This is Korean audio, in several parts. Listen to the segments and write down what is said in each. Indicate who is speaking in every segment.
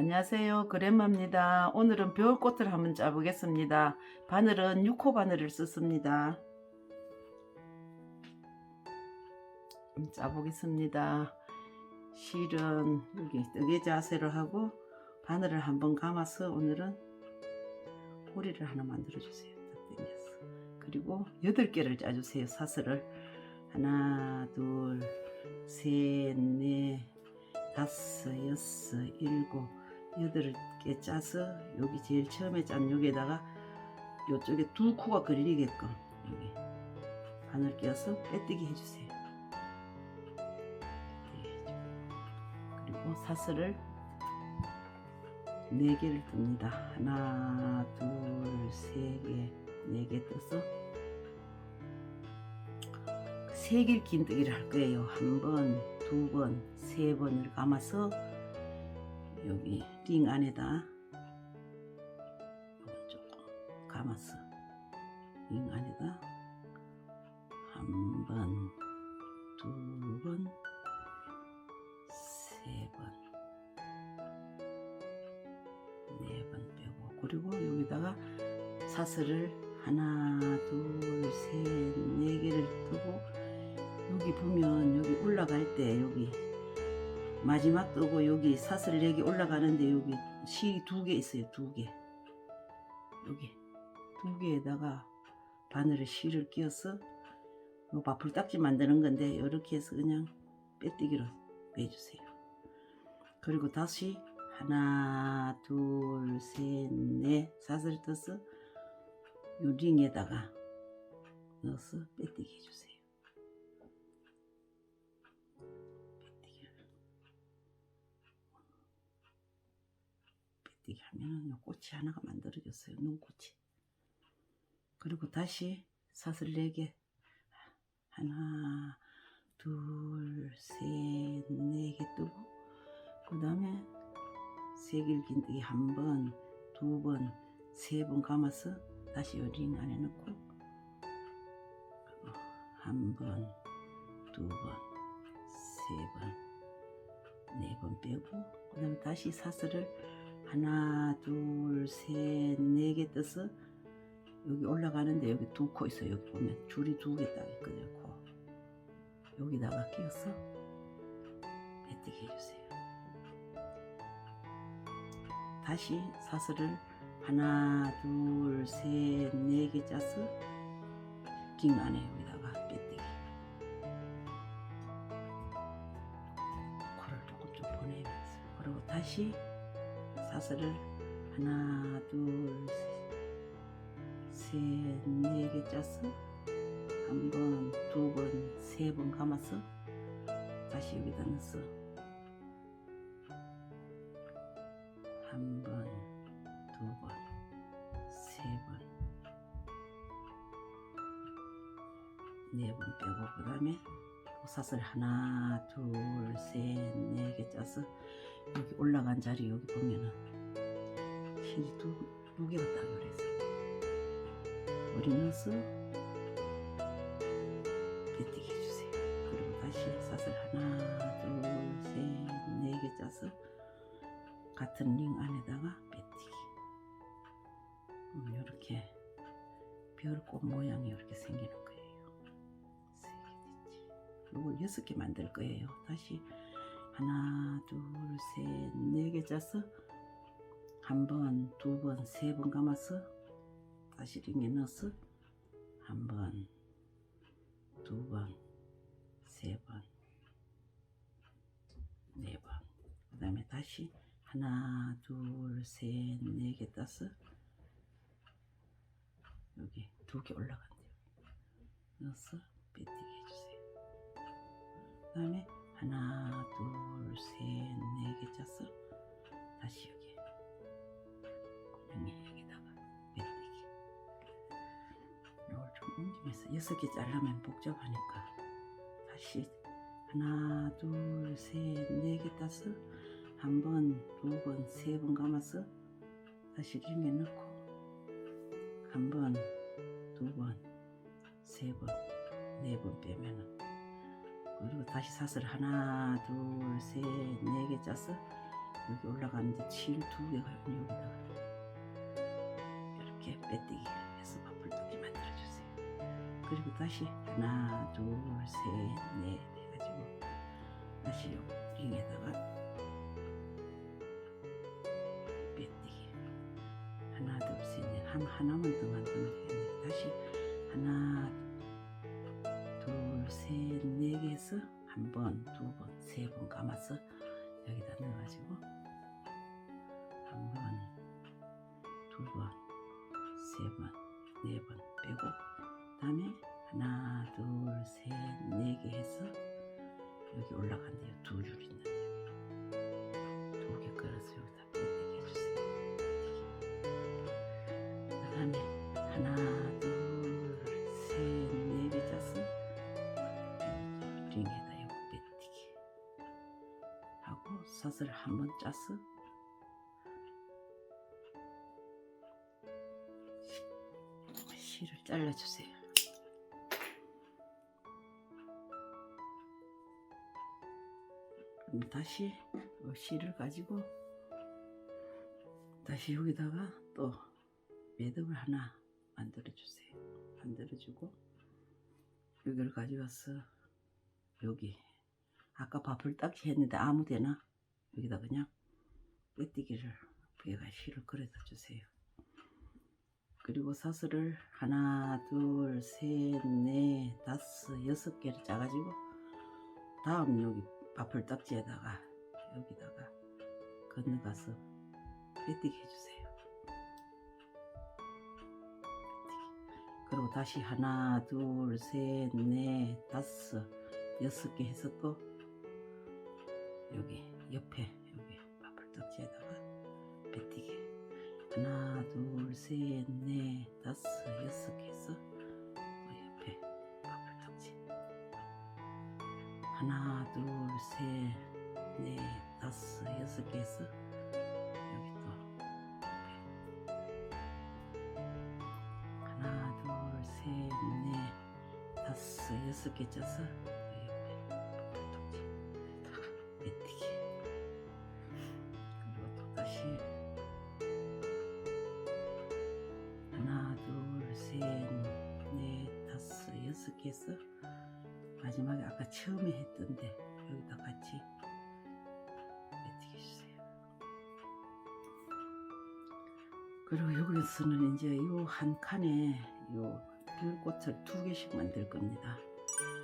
Speaker 1: 안녕하세요. 그랜마입니다. 오늘은 벼울꽃을 한번 짜보겠습니다. 바늘은 6호 바늘을 썼습니다. 음, 짜보겠습니다. 실은 여기 뜨개 자세를 하고 바늘을 한번 감아서 오늘은 꼬리를 하나 만들어 주세요. 딱 당겨서. 그리고 8개를 짜주세요. 사슬을. 하나, 둘, 셋, 넷, 다섯, 여섯, 일곱, 여덟 개 짜서 여기 제일 처음에 짠 여기에다가 요쪽에 두 코가 걸리게끔 여기 바늘 껴서 빼뜨기 해주세요. 그리고 사슬을 네 개를 뜹니다. 하나, 둘, 세 개, 네 개 떠서 세 길 긴뜨기를 할 거예요. 한 번, 두 번, 세 번을 감아서 여기 링 안에다 조금 감아서 링 안에다 한 번, 두 번, 세 번, 네 번 빼고. 그리고 여기다가 사슬을 하나, 둘, 셋, 네 개를 뜨고 여기 보면 여기 올라갈 때 여기 마지막 뜨고 여기 사슬 4개 올라가는데 여기 실이 두 개 있어요 두 개. 여기 두 개에다가 바늘에 실을 끼워서 뭐 바풀 딱지 만드는 건데 이렇게 해서 그냥 빼뜨기로 빼주세요. 그리고 다시 하나 둘셋넷 사슬 떠서 요 링에다가 넣어서 빼뜨기 해주세요 하면은 요 꽃이 하나가 만들어졌어요. 눈꽃이. 그리고 다시 사슬 4개. 하나 둘 셋 네 개 뜨고 그 다음에 세 길 긴뜨기 한 번, 두 번, 세 번 감아서 다시 요 링 안에 넣고 한 번, 두 번, 세 번, 네 번 빼고 그 다음에 다시 사슬을 하나, 둘, 셋, 네 개 떠서 여기 올라가는데 여기 두 코 있어요. 여기 보면 줄이 두 개 딱 있거든요. 코. 여기다가 끼워서 빼뜨기 해주세요. 다시 사슬을 하나, 둘, 셋, 네 개 짜서 긴 안에 여기다가 빼뜨기. 코를 조금 좀 보내면서 그리고 다시 사슬을 하나, 둘, 셋, 네 개 짜서 한 번, 두 번, 세 번 감아서 다시 여기다 넣어서 한 번, 두 번, 세 번, 네 번 빼고 그 다음에 사슬 하나, 둘, 셋, 네 개 짜서 여기 올라간 자리 여기 보면은 실이 두, 두 개가 딱 그래서 우리 넣어서 빼뜨기 해주세요. 그리고 다시 사슬 하나, 둘, 셋, 네 개 짜서 같은 링 안에다가 빼뜨기. 이렇게 별꽃 모양이 이렇게 생기는 거예요. 이걸 여섯 개 만들 거예요. 다시 하나, 둘, 셋, 네 개 짜서 한 번, 두 번, 세 번 감아서 다시 링에 넣어서 한 번, 두 번, 세 번, 네 번. 그 다음에 다시 하나, 둘, 셋, 네 개 따서 여기 두 개 올라간대요. 넣어서 빼뜨기 해주세요. 그 다음에 하나, 둘, 셋, 네개 짜서 다시 여기 여기 여기다가 빼뜨기. 이걸 좀 옮기면서 여섯 개 자르면 복잡하니까. 다시 하나, 둘, 셋, 네개 따서 한 번, 두 번, 세 번 감아서 다시 링에 넣고. 한 번, 두 번, 세 번, 네 번 빼면은 그리고 다시 사슬 하나, 둘, 셋, 네 개 짜서 여기 올라가는데 칠두 개가 여기다가 이렇게 빼뜨기 해서 바풀떡이 만들어주세요. 그리고 다시 하나 둘셋넷 해가지고 다시 요 링에다가 빼뜨기 하나 둘셋넷 한 하나만 더 만들면 되겠네. 다시 하나 둘 셋 네 개에서 한 번, 두 번, 세 번 감아서 여기다 넣어가지고 하고 사슬 한번 짜서 실을 잘라주세요. 다시 요 실을 가지고 다시 여기다가 또 매듭을 하나 만들어 주세요. 만들어 주고 여기를 가져와서 여기 아까 밥을 딱 했는데 아무데나 여기다 그냥 빼뜨기를 위에가 실을 그려다 주세요. 그리고 사슬을 하나, 둘, 셋, 넷, 다섯, 여섯 개를 짜가지고 다음 여기 밥을 딱지에다가 여기다가 건너가서 빼뜨기 해주세요. 그리고 다시 하나, 둘, 셋, 넷, 다섯, 여섯 개 해서 또 여기 옆에 여기 밥을 딱지에다가 빼뜨기. 하나, 둘, 셋, 넷, 다섯, 여섯 개 해서 또 옆에 밥을 딱지. 하나, 둘, 셋, 넷, 다섯, 여섯 개 해서 여기 또 옆에. 하나, 둘, 셋, 넷, 다섯, 여섯 개 짜서 다시 하나, 둘, 셋, 넷, 다섯, 여섯 개 해서 마지막에 아까 처음에 했던데 여기다 같이 빼뜨기 주세요. 그리고 여기서는 이제 요한 칸에 요 별꽃을 두 개씩 만들 겁니다.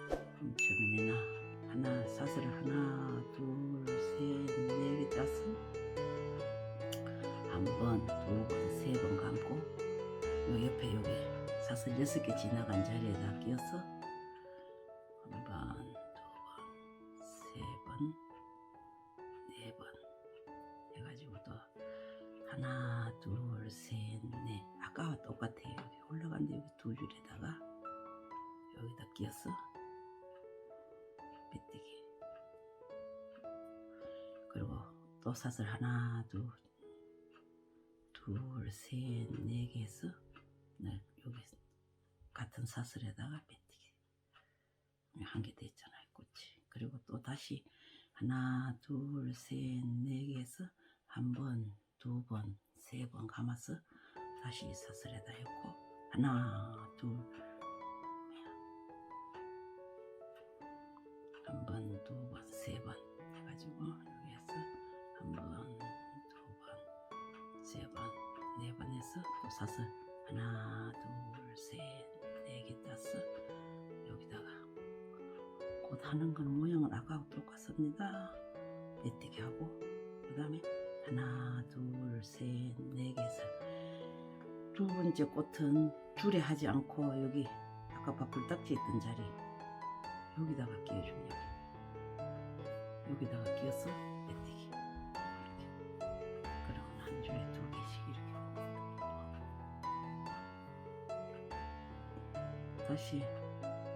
Speaker 1: 그럼 처음에나 하나 사슬을 하나, 둘, 셋, 네개 짜서 한 번, 두 번, 세 번 감고 요 옆에 여기 사슬 여섯 개 지나간 자리에다 끼워서 한 번, 두 번, 세 번, 네 번 해가지고 또 하나, 둘, 셋, 넷 아까와 똑같아요. 여기 올라간데 여기 두 줄에다가 여기다 끼워서 빼뜨기 그리고 또 사슬 하나, 둘, 둘, 셋, 네개 해서 네, 여기 같은 사슬에다가 빼뜨기. 한 개 됐잖아요 꽃이. 그리고 또 다시 하나 둘 셋 네 개 해서 한 번 두 번 세 번 감아서 다시 사슬에다 엮고 하나 둘 한 번 두 번 세 번 해가지고 여기에서 한 번 해서 또 사슬 하나 둘셋네 개 따서 여기다가 꽃 하는 건 모양은 아까하고 똑같습니다 빼뜨기 하고 그 다음에 하나 둘셋네 개에서 두 번째 꽃은 줄에 하지 않고 여기 아까 밥풀 딱지 있던 자리 여기다가 끼워줍니다 여기. 여기다가 끼워서 다시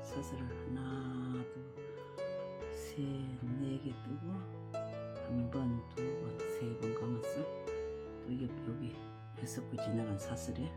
Speaker 1: 사슬을 하나 둘셋네 개 뜨고 한 번, 두 번, 세 번 감았어. 또 여기, 여기 개 지나간 사슬에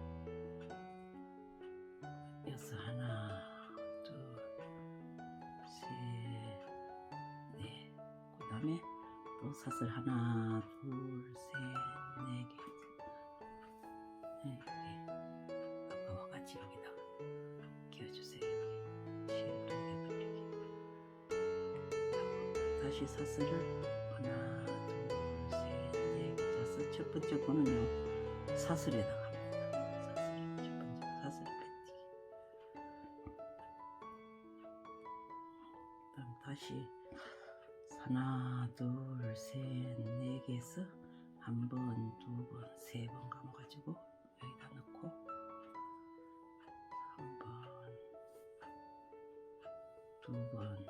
Speaker 1: 한 번, 두 번, 세 번 감아가지고 여기다 넣고 한 번, 두 번,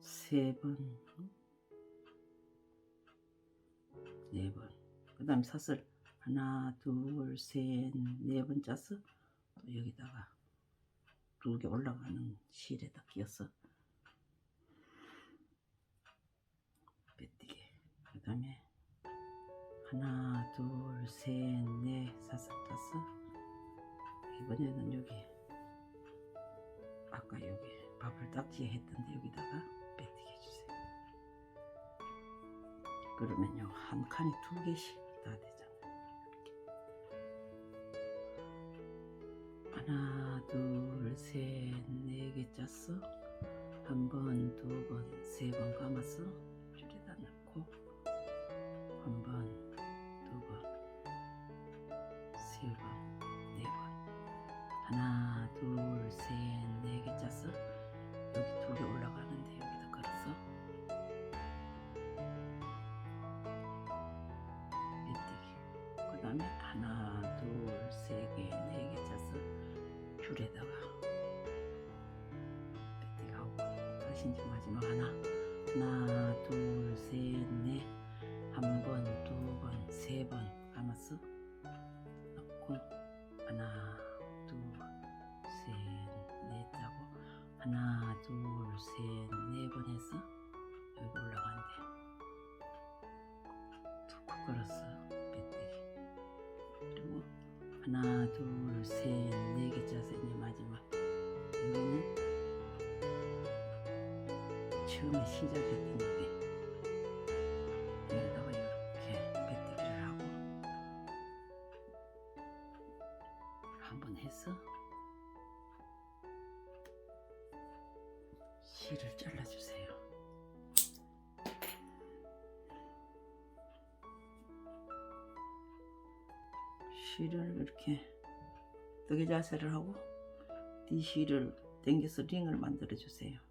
Speaker 1: 세 번, 네 번. 그 다음 사슬 하나, 둘, 셋, 네 번 짜서 또 여기다가 두 개 올라가는 실에다 끼워서 빼뜨기. 그 다음에 하나, 둘, 셋, 넷, 사슬 다섯. 이번에는 여기 아까 여기 밥을 딱지에 했던데 여기다가 빼뜨기 해주세요. 그러면요 한 칸에 두 개씩 다 되잖아요. 하나, 둘, 셋, 네 개 짰어. 한 번, 두 번, 세 번 감아서 처음에 시작했던 여기 여기다가 이렇게 빼뜨기를 하고 한번 해서 실을 잘라주세요. 실을 이렇게 뜨개 자세를 하고 뒤 실을 당겨서 링을 만들어 주세요.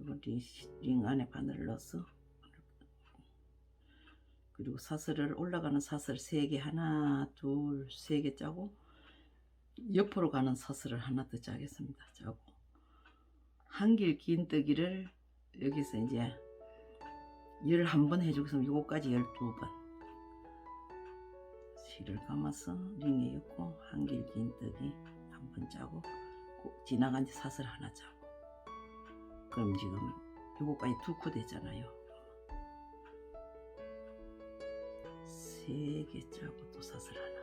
Speaker 1: 리- 링 안에 바늘을 넣어서 그리고 사슬을 올라가는 사슬 3개 하나 둘 세 개 짜고 옆으로 가는 사슬을 하나 더 짜겠습니다. 짜고. 한길 긴뜨기를 여기서 이제 11번 해주고서 요거까지 12번. 실을 감아서 링에 엮고 한길 긴뜨기 한 번 짜고 고- 지나간 데 사슬 하나 짜고 그럼 지금 요거까지 두 코 되잖아요. 세 개 짜고 또 사슬 하나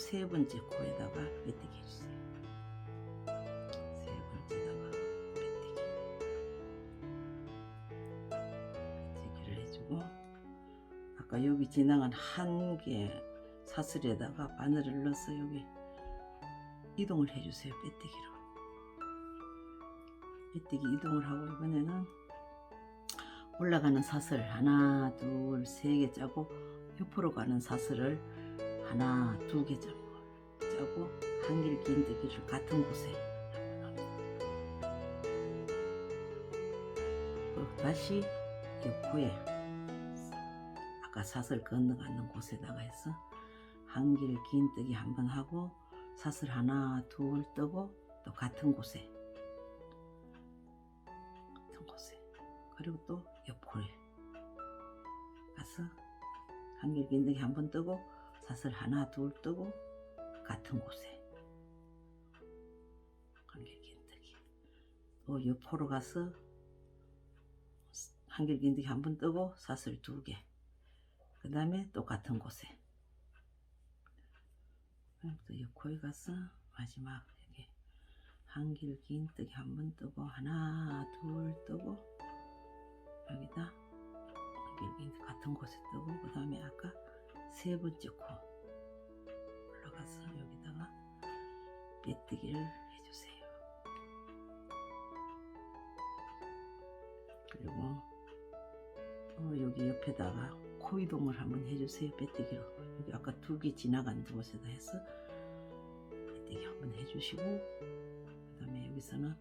Speaker 1: 세 번째 코에다가 빼뜨기 해주세요. 세 번째다가 빼뜨기 빼뜨기를 해주고 아까 여기 지나간 한 개 사슬에다가 바늘을 넣어서 여기 이동을 해주세요. 빼뜨기로 빼뜨기 이동을 하고 이번에는 올라가는 사슬 하나 둘 세 개 짜고 옆으로 가는 사슬을 하나 두개 짜고 짜고 한길 긴 뜨기를 같은 곳에. 그리고 다시 옆구에 아까 사슬 건너가는 곳에다가 해서 한길 긴 뜨기 한 번 하고 사슬 하나 둘 뜨고 또 같은 곳에. 같은 곳에. 그리고 또 옆구리 가서 한길긴덕이 한번 뜨고 사슬 하나 둘 뜨고 같은 곳에. 한길긴덕이. 또 옆으로 가서 한길긴덕이 한번 뜨고 사슬 두개그 다음에 또 같은 곳에. 또 옆코에 가서 마지막 여기 한길긴덕이 한번 뜨고 하나 둘 뜨고 여기다 여기 같은 곳에 뜨고 그 다음에 아까 세 번째 코 올라가서 여기다가 빼뜨기를 해주세요. 그리고 어, 여기 옆에다가 코 이동을 한번 해주세요. 빼뜨기로 여기 아까 두 개 지나간 곳에다 해서 빼뜨기 한번 해주시고 그 다음에 여기서는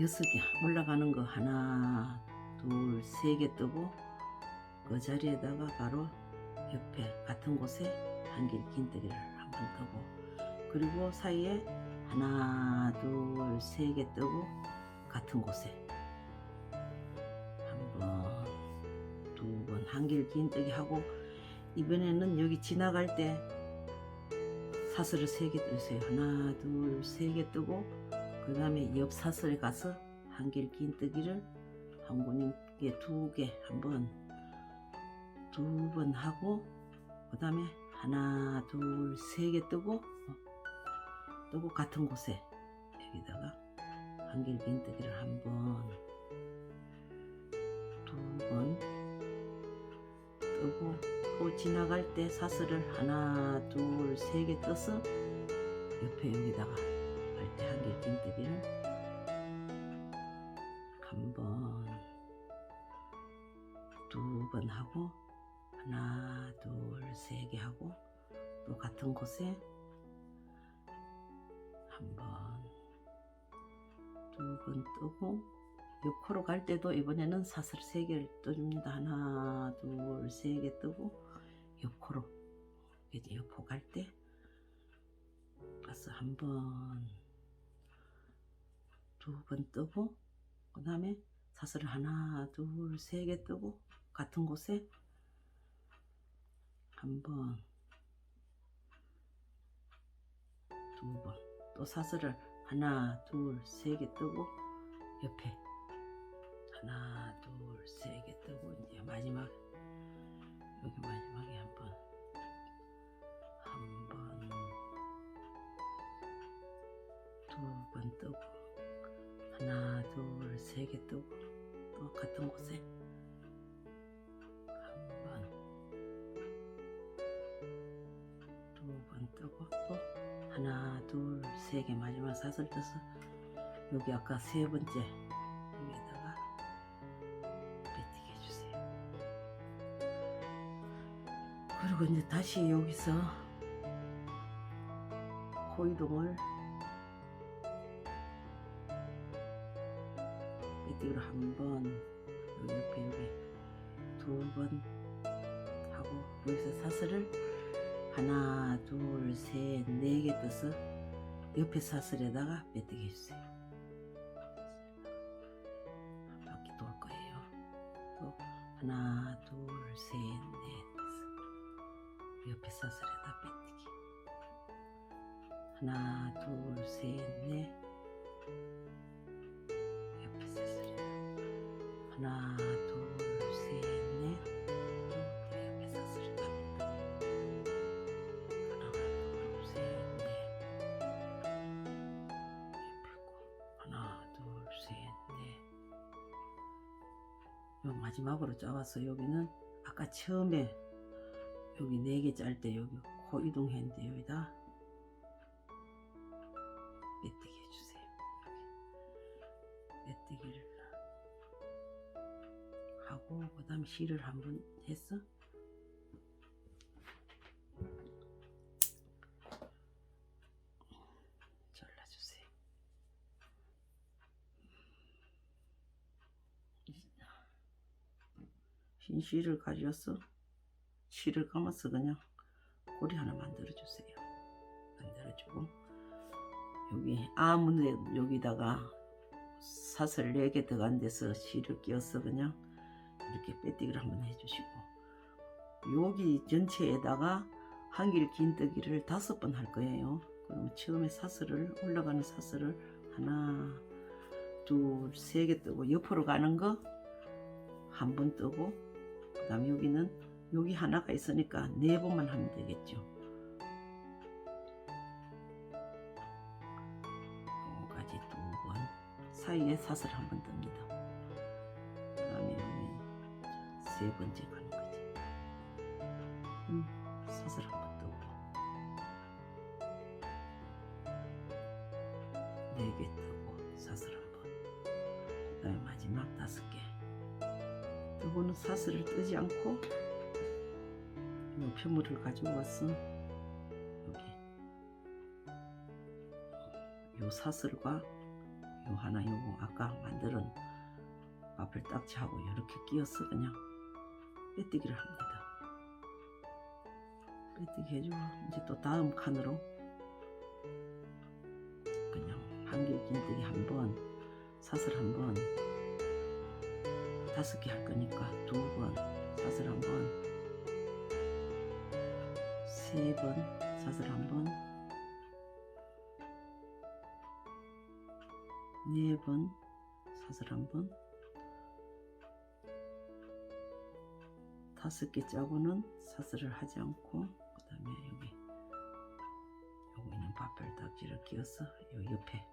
Speaker 1: 여섯 개 올라가는 거 하나 둘 세 개 뜨고 그 자리에다가 바로 옆에 같은 곳에 한길 긴뜨기를 한 번 뜨고 그리고 사이에 하나 둘 세 개 뜨고 같은 곳에 한번 두 번 한길 긴뜨기 하고 이번에는 여기 지나갈 때 사슬을 세 개 뜨세요. 하나 둘 세 개 뜨고 그 다음에 옆 사슬에 가서 한길 긴뜨기를 한 군인께 두개 한번 두 번 하고 그 다음에 하나 둘 세 개 뜨고 어, 뜨고 같은 곳에 여기다가 한길 긴뜨기를 한번 두 번 뜨고 또 지나갈 때 사슬을 하나 둘 세 개 떠서 옆에 여기다가 할 때 한길 긴뜨기를 한 번, 두 번 하고 둘, 세개 하고 또 같은 곳에 한 번, 두 번 뜨고 옆으로 갈 때도 이번에는 사슬 세 개를 떠줍니다. 하나, 둘, 세 개 뜨고 옆으로 이제 옆으로 갈 때 가서 한 번, 두 번 뜨고 그 다음에 사슬을 하나 둘 세 개 뜨고 같은 곳에 한번 두 번. 또 사슬을 하나 둘 세 개 뜨고 옆에 하나 둘 세 개 뜨고 이제 마지막 여기 마지막에 한번 한번 두 번 뜨고 하나, 둘, 세 개 뜨고 또 같은 곳에 하나, 둘, 세 개 마지막 사슬 떠서 여기 아까 세 번째 여기에다가 빼뜨기 해주세요. 그리고 이제 다시 여기서 코이동을 빼뜨기로 한 번, 여기 옆에 여기 두번 하고 여기서 사슬을 하나, 둘, 셋, 네 개 떠서 옆에 사슬에다가 빼뜨기 해주세요. 한 바퀴 돌 거예요. 또 하나, 둘, 셋, 넷 떠서 옆에 사슬에다 빼뜨기. 하나, 둘, 셋, 넷. 옆에 사슬에다 하나 마지막으로 짜왔어 여기는 아까 처음에 여기 네개짤 때 여기 코 이동했는데 여기다 빼뜨기 해주세요. 여기 빼뜨기를 하고 그 다음에 실을 한번 했어 흰 실을 가져왔어 실을 감아서 그냥 고리 하나 만들어 주세요 만들어 주고 여기 아무 여기다가 사슬 4개 들어간 데서 실을 끼워서 그냥 이렇게 빼뜨기를 한번 해주시고 여기 전체에다가 한길 긴뜨기를 다섯 번 할 거예요. 그럼 처음에 사슬을 올라가는 사슬을 하나, 둘, 세 개 뜨고 옆으로 가는 거 한 번 뜨고 그 다음에 여기는 여기 하나가 있으니까 네 번만 하면 되겠죠. 여기까지 두 번 사이에 사슬 한번 뜹니다. 그 다음에 여기 세 번째 사슬을 뜨지 않고 요 표물을 가지고 왔어. 여기 요 사슬과 요 하나 요거 아까 만들은 앞을 딱지하고 이렇게 끼워서 그냥 빼뜨기를 합니다. 빼뜨기 해주고 이제 또 다음 칸으로 그냥 한길 긴뜨기 한 번, 사슬 한 번, 다섯 개 할 거니까 두 번, 사슬 한 번, 세 번, 사슬 한 번, 네 번, 사슬 한 번, 다섯 개 짜고는 사슬을 하지 않고 그 다음에 여기 요거 있는 바벨 딱지를 끼워서 요 옆에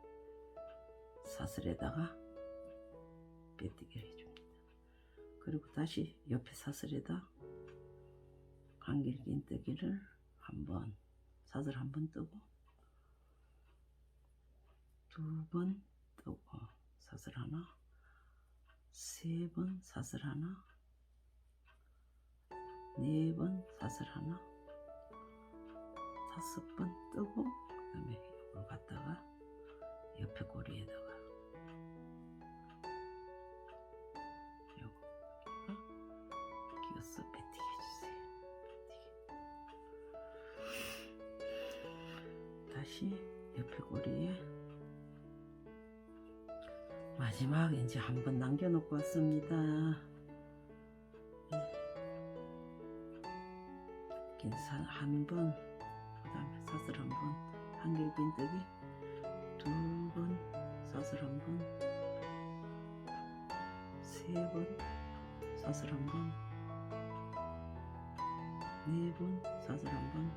Speaker 1: 사슬에다가 빼뜨기를 해줍니다. 그리고 다시 옆에 사슬에다 간길 긴 뜨기를 한번 사슬 한 번 뜨고 두 번 뜨고 사슬 하나 세 번 사슬 하나 네 번 사슬 하나 다섯 번 뜨고 그 다음에 이걸 갖다가 옆에 꼬리에다가 다시 옆에 꼬리에 마지막 이제 한 번 남겨놓고 왔습니다. 이렇게 사- 한 번, 그 다음에 사슬 한 번, 한길 빈뜨기 두 번, 사슬 한 번, 세 번, 사슬 한 번, 네 번, 사슬 한 번,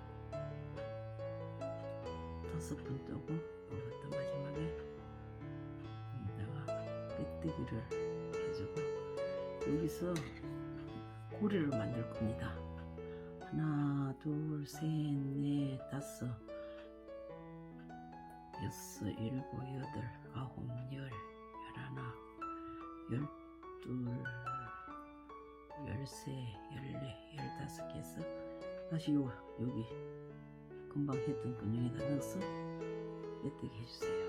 Speaker 1: 다섯 번 뜨고 이것도 마지막에 여기다가 빼뜨기를 해주고 여기서 고리를 만들 겁니다. 하나, 둘, 셋, 넷, 다섯, 여섯, 일곱, 여덟, 아홉, 열, 열하나, 열둘, 열세, 열네, 열다섯 개 해서 다시 요, 여기 금방 했던 근육에다 넣어서 빼뜨기 해주세요.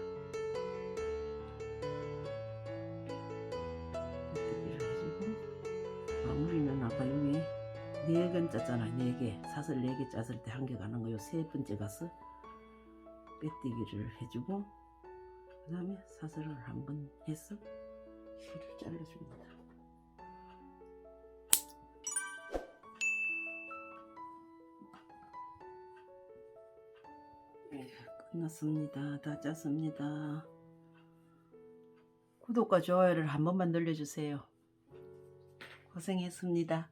Speaker 1: 빼뜨기를 해주고 마무리는 아까 여기 네번 짰잖아 네개 사슬 네개 짰을 때 한 개 가는 거요 세 번째 가서 빼뜨기를 해주고 그 다음에 사슬을 한 번 해서 실을 잘라줍니다 끝났습니다. 다 짰습니다. 구독과 좋아요를 한 번만 눌러주세요. 고생했습니다